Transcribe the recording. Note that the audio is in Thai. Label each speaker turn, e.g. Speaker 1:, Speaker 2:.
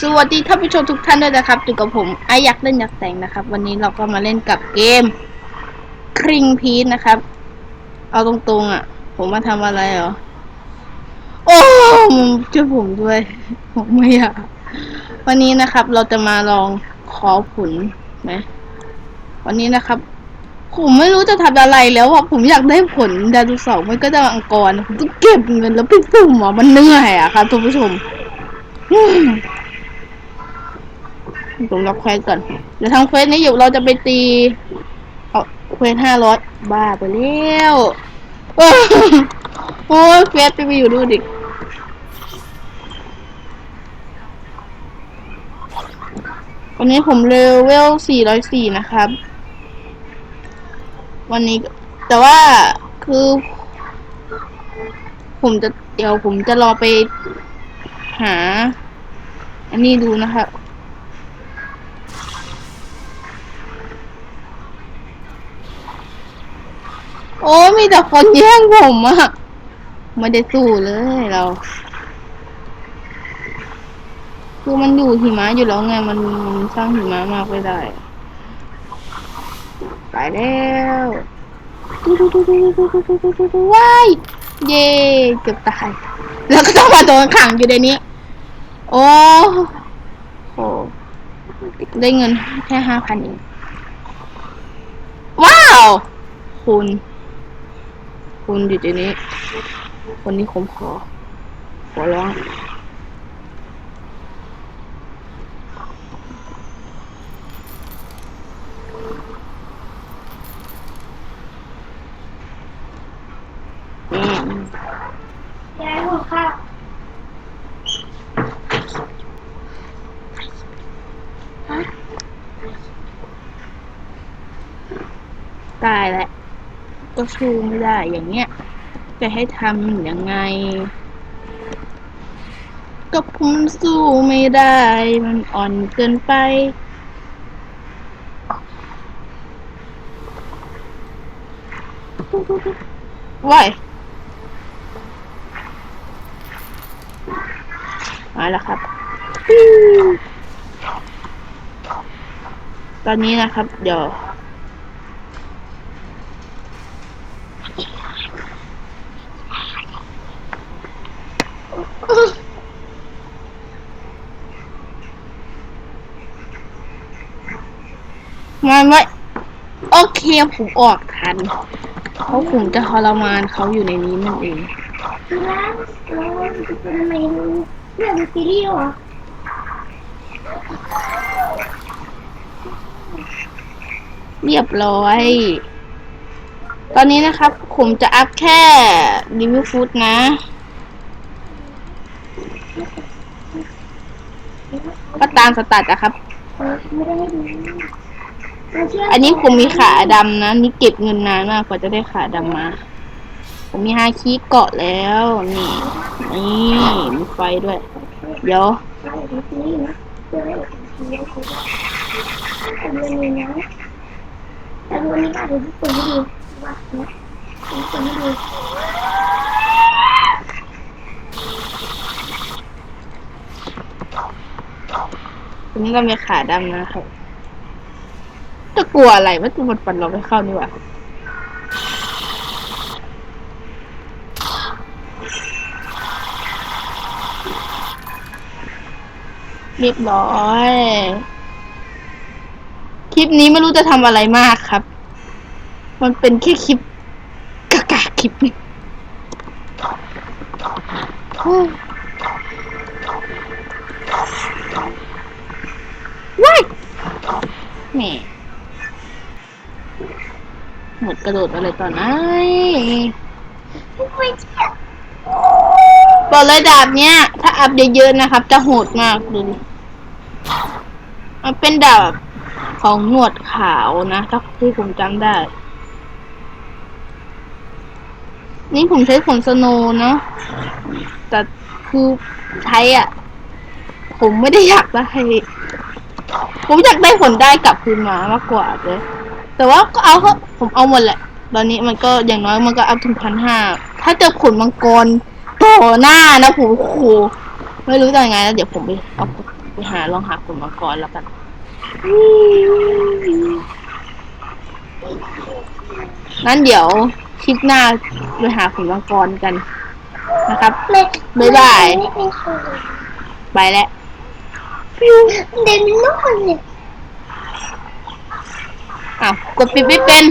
Speaker 1: สวัสดีท่านผู้ชมทุกท่านด้วยนะครับอยู่กับผมไออยากเล่นอยากแต่งนะครับ วันนี้เราก็มาเล่นกับเกมคริงพีทนะครับ เอาตรงๆอะ ผมมาทำอะไรเหรอ โอ้ช่วยผมด้วย ผมไม่อยากวันนี้นะครับ เราจะมาลองขอผลไหมวันนี้นะครับ ผมไม่รู้จะทำอะไรแล้วอะผมอยากได้ผลดาวเสาร์มันก็จะอังกรผมต้องเก็บเงินแล้วไปสุ่มอะมันเหนื่อยอะครับท่านผู้ชม ผมรับเควสก่อน เดี๋ยวทำเควสนี้อยู่เราจะไปตี เอาเควสห้าร้อยบ้าไปแล้วโอ้ยโอ้ยเควสไปไปอยู่ดูดิวันนี้ผมเลเวลสี่ร้อยสี่นะครับ วันนี้แต่ว่าคือ ผมจะเดี๋ยวผมจะรอไปหา อันนี้ดูนะครับ โอ้มีแต่คนแย่งผมอะไม่ได้สู้เลยเรา คือมันอยู่หิมะอยู่แล้วไงมันมันสร้างหิมะมากไม่ได้ไปแล้วว้ายเย่เกือบตาย แล้วก็ต้องมาโดนขังอยู่ในนี้ โอ้โหได้เงินแค่ห้าพันเอง ว้าว คุณ คุณอยู่ในนี้คนนี้ผมขอ ขอร้องนี่
Speaker 2: ยายหัวค่ะ
Speaker 1: ตายแล้ว ก็สู้ไม่ได้อย่างเงี้ยจะให้ทำยังไง ก็ผมสู้ไม่ได้ มันอ่อนเกินไปว้ายมาแล้วครับ ตอนนี้นะครับ เดี๋ยว มาไว้โอเคผมออกทัน เพราะผมจะทรมานเขาอยู่ในนี้นั่นเอง
Speaker 2: คือร้านร้านเป็นเมนูเรื่องซีรีส์เหรอ
Speaker 1: เรียบร้อย ตอนนี้นะครับ ผมจะอัพแค่รีวิวฟูดนะ ก็ตามสตัดอะครับ
Speaker 2: ไม่ได้ให้ดูเราเชื่อั
Speaker 1: นนี้ผมมีขาดำนะ นี่เก็บเงินนานมากกว่าจะได้ขาดำมา ผมมีฮาคิเกาะแล้ว นี่ นี่มีไฟด้วย เดี๋ยว
Speaker 2: แต่เรื่องนี้นะแต่วันนี้อาจจะทุกคนไม่ดูว่านะทุกคนไม่ดู
Speaker 1: ที นี้เรามีขาดำนะครับจะกลัวอะไรว่าตัวมันปันเราไม่เข้านี่หว่าเรียบร้อย คลิปนี้ไม่รู้จะทำอะไรมากครับ มันเป็นแค่คลิปกากาคลิปนึงโอ้ยว้าย แหม่หมดกระโดดอะไรตอนไหนบอกเลยดาบเนี้ย ถ้าอัพเยอะๆนะครับ จะโหดมากดูดิมันเป็นดาบของหนวดขาวนะถ้าที่ผมจำได้ นี่ผมใช้ขนสโนเนาะแต่คือใช้อะ ผมไม่ได้อยากได้ ผมอยากได้ผลได้กลับคืนมามากกว่าเลยแต่ว่าก็เอาผมเอาหมดแหละ ตอนนี้มันก็อย่างน้อยมันก็อัพถึงพันห้าถ้าเจอผลมังกรต่อหน้านะผมโอ้ไม่รู้จะยังไงแล้วเดี๋ยวผมไปเอาไปหาลองหาผลมังกรแล้วกันนั้นเดี๋ยวคลิปหน้าไปหาผลมังกรกันนะครับบ๊ายบาย
Speaker 2: ไปแล้
Speaker 1: ว ปิว
Speaker 2: เดมิโน่เลย
Speaker 1: อ้ากดปิดไม่เป็น